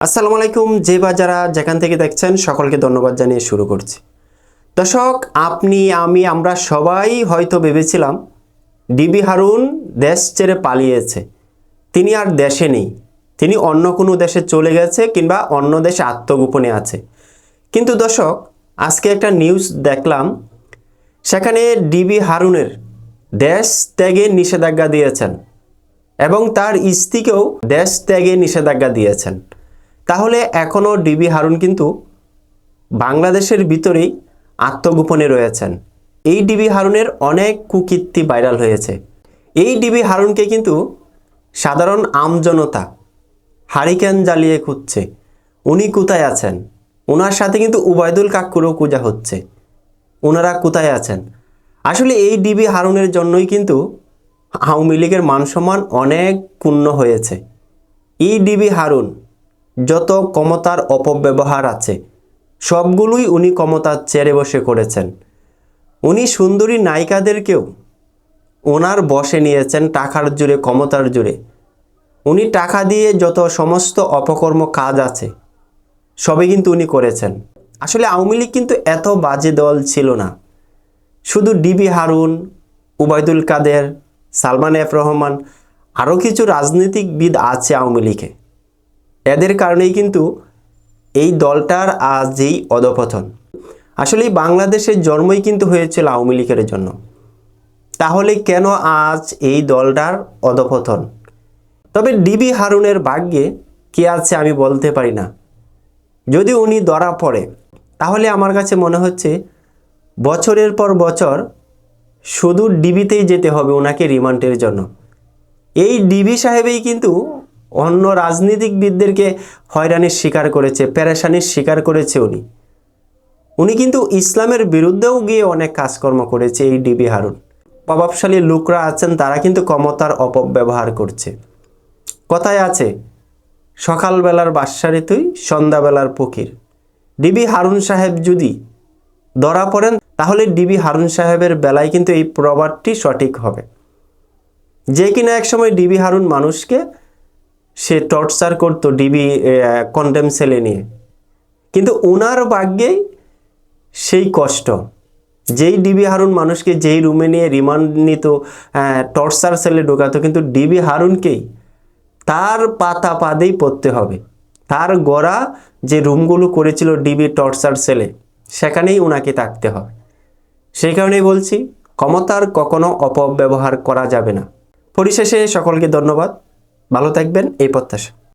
আসসালামু আলাইকুম, যে বা যারা যেখান থেকে দেখছেন, সকলকে ধন্যবাদ জানিয়ে শুরু করছি। দর্শক, আপনি, আমি, আমরা সবাই হয়তো ভেবেছিলাম, ডিবি হারুন দেশ ছেড়ে পালিয়েছে। তিনি আর দেশে নেই। তিনি অন্য কোনো দেশে চলে গেছে কিংবা অন্য দেশে আত্মগোপনে আছে। কিন্তু দর্শক, আজকে একটা নিউজ দেখলাম, সেখানে ডিবি হারুনের দেশ ত্যাগে নিষেধাজ্ঞা দিয়েছেন এবং তার স্ত্রীকেও দেশ ত্যাগে নিষেধাজ্ঞা দিয়েছেন। তাহলে এখনও ডিবি হারুন কিন্তু বাংলাদেশের ভিতরেই আত্মগোপনে রয়েছেন। এই ডিবি হারুনের অনেক কুকীর্তি ভাইরাল হয়েছে। এই ডিবি হারুনকে কিন্তু সাধারণ আমজনতা হারিকেন জ্বালিয়ে খুঁজছে। উনি কোথায় আছেন? ওনার সাথে কিন্তু উবায়দুল কাকুরও কুজা হচ্ছে। ওনারা কোথায় আছেন? আসলে এই ডিবি হারুনের জন্যই কিন্তু আওয়ামী লীগের মানসম্মান অনেক পূর্ণ হয়েছে। এই ডিবি হারুন যত ক্ষমতার অপব্যবহার আছে, সবগুলোই উনি ক্ষমতার চেয়ারে বসে করেছেন। উনি সুন্দরী নায়িকাদেরকেও ওনার বসে নিয়েছেন টাকার জুড়ে ক্ষমতার জুড়ে উনি টাকা দিয়ে যত সমস্ত অপকর্ম কাজ আছে, সবই কিন্তু উনি করেছেন। আসলে আওয়ামী লীগ কিন্তু এত বাজে দল ছিল না। শুধু ডিবি হারুন, উবায়দুল কাদের, সালমান এফ রহমান, আরও কিছু রাজনীতিকবিদ আছে আওয়ামী লীগে। এদের কারণেই কিন্তু এই দলটার আজ এই অধপতন। আসলে বাংলাদেশের জন্মই কিন্তু হয়েছিল আওয়ামী লীগের জন্য। তাহলে কেন আজ এই দলটার অধপতন? তবে ডিবি হারুনের ভাগ্যে কে আছে আমি বলতে পারি না। যদি উনি ধরা পড়ে, তাহলে আমার কাছে মনে হচ্ছে বছরের পর বছর শুধু ডিবিতেই যেতে হবে ওনাকে রিমান্ডের জন্য। এই ডিবি সাহেবেই কিন্তু অন্য রাজনীতিকবিদদেরকে হয়রানির শিকার করেছে প্যারেশানির শিকার করেছে উনি। উনি কিন্তু ইসলামের বিরুদ্ধেও গিয়ে অনেক কাজকর্ম করেছে এই ডিবি হারুন। প্রভাবশালী লোকরা আছেন, তারা কিন্তু ক্ষমতার অপব্যবহার করছে। কথায় আছে, সকালবেলার বাসারে তুই, সন্ধ্যাবেলার ফকির ডিবি হারুন সাহেব যদি ধরা পড়েন, তাহলে ডিবি হারুন সাহেবের বেলায় কিন্তু এই প্রবাদটি সঠিক হবে। যে কিনা একসময় ডিবি হারুন মানুষকে সে টর্চার করতো ডিবি কন্ডেম সেলে নিয়ে। কিন্তু ওনার ভাগ্যেই সেই কষ্ট। যেই ডিবি হারুন মানুষকে যেই রুমে নিয়ে রিমান্ড নিত টর্চার সেলে ঢোকাতো, কিন্তু ডিবি হারুনকেই তার পাতা পাদেই পড়তে হবে। তার গড়া যে রুমগুলো করেছিল ডিবি টর্চার সেলে সেখানেই ওনাকে থাকতে হবে। সেই কারণেই বলছি, ক্ষমতার কখনো অপব্যবহার করা যাবে না। পরিশেষে সকলকে ধন্যবাদ। ভালো থাকবেন এই প্রত্যাশা।